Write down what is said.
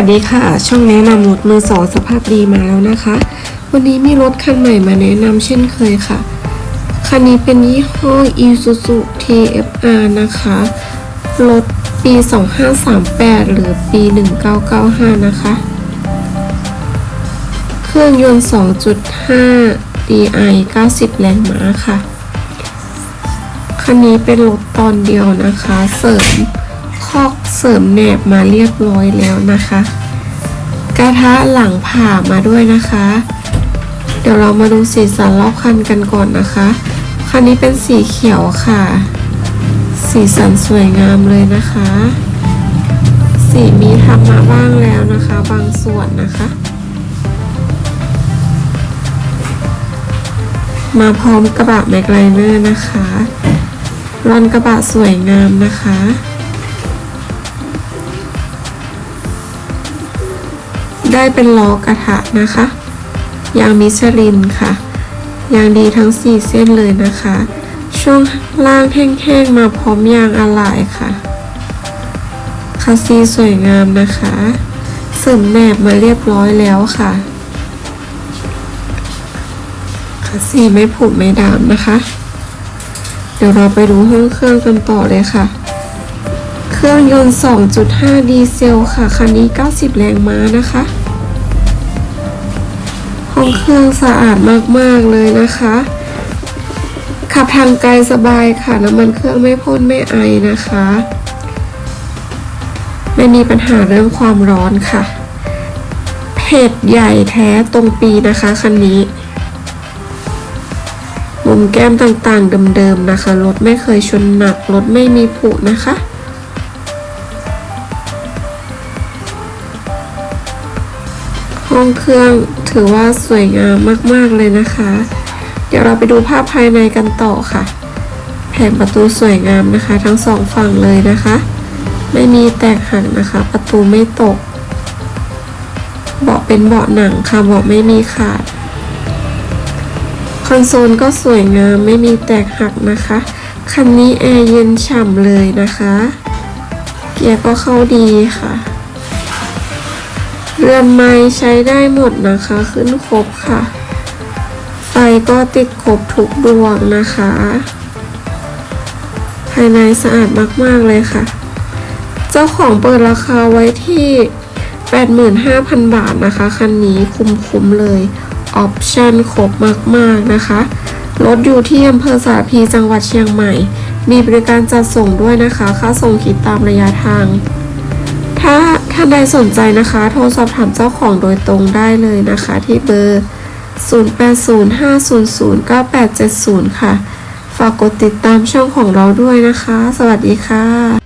วัสดีค่ะ ช่องแนะนำรถมือสองสภาพดีมาแล้วนะคะ วันนี้มีรถคันใหม่มาแนะนำเช่นเคยค่ะ คันนี้เป็นยี่ห้อ Isuzu TFR นะคะ รถปี 2538 หรือปี 1995 นะคะ เครื่องยนต์ 2.5 DI 90 แรงม้าค่ะ คันนี้เป็นรถตอนเดียวนะคะ เสริม สริมแหนบมาเรียบร้อยแล้วนะคะ กระทะหลังผ่ามาด้วยนะคะ เดี๋ยวเรามาดูสีสันรอบคันกันก่อนนะคะ คันนี้เป็นสีเขียวค่ะ สีสันสวยงามเลยนะคะ สีมีทำมาบ้างแล้วนะคะ บางส่วนนะคะ มาพร้อมกระบะแมกไลเนอร์นะคะรอนกระบะสวยงามนะคะ ได้เป็นล้อกระทะนะคะ ยางมิชลินค่ะ ยางดีทั้ง 4 เส้นเลยนะคะ ช่วงล่างแห้งๆมาพร้อมยางอะไหล่ค่ะ คาซีสวยงามนะคะ เสริมแหนบมาเรียบร้อยแล้วค่ะ คาซีไม่ผุไม่ดามนะคะ เดี๋ยวเราไปดูห้องเครื่องกันต่อเลยค่ะเครื่องยนต์ 2.5 ดีเซล ค่ะ คันนี้ 90 แรงม้านะคะ องเครื่องสะอาดมากๆเลยนะคะ ขับทางไกลสบายค่ะน้ำมันเครื่องไม่พ่นไม่ไอนะคะ ไม่มีปัญหาเรื่องความร้อนค่ะ เพจใหญ่แท้ตรงปีนะคะคันนี้ มุมแก้มต่างๆเดิมๆนะคะ รถไม่เคยชนหนัก รถไม่มีผุนะคะ ห้องเครื่องถือว่าสวยงามมากๆเลยนะคะ เดี๋ยวเราไปดูภาพภายในกันต่อค่ะ แผงประตูสวยงามนะคะ ทั้งสองฝั่งเลยนะคะ ไม่มีแตกหักนะคะ ประตูไม่ตก เบาะเป็นเบาะหนังค่ะเบาะไม่มีขาด คอนโซลก็สวยงามไม่มีแตกหักนะคะ คันนี้แอร์เย็นฉ่ำเลยนะคะ เกียร์ก็เข้าดีค่ะ เรือนไม้ใช้ได้หมดนะคะ ขึ้นครบค่ะ ไฟก็ติดครบทุกดวงนะคะ ภายในสะอาดมากๆเลยค่ะ เจ้าของเปิดราคาไว้ที่ 85,000 บาทนะคะ คันนี้คุ้มๆเลย ออปชั่นครบมากๆนะคะ รถอยู่ที่อำเภอสาพีจังหวัดเชียงใหม่ มีบริการจัดส่งด้วยนะคะ ค่าส่งคิดตามระยะทาง ถ้าท่านใดสนใจนะคะ โทรสอบถามเจ้าของโดยตรงได้เลยนะคะ ที่เบอร์ 0805009870 ค่ะ ฝากกดติดตามช่องของเราด้วยนะคะ สวัสดีค่ะ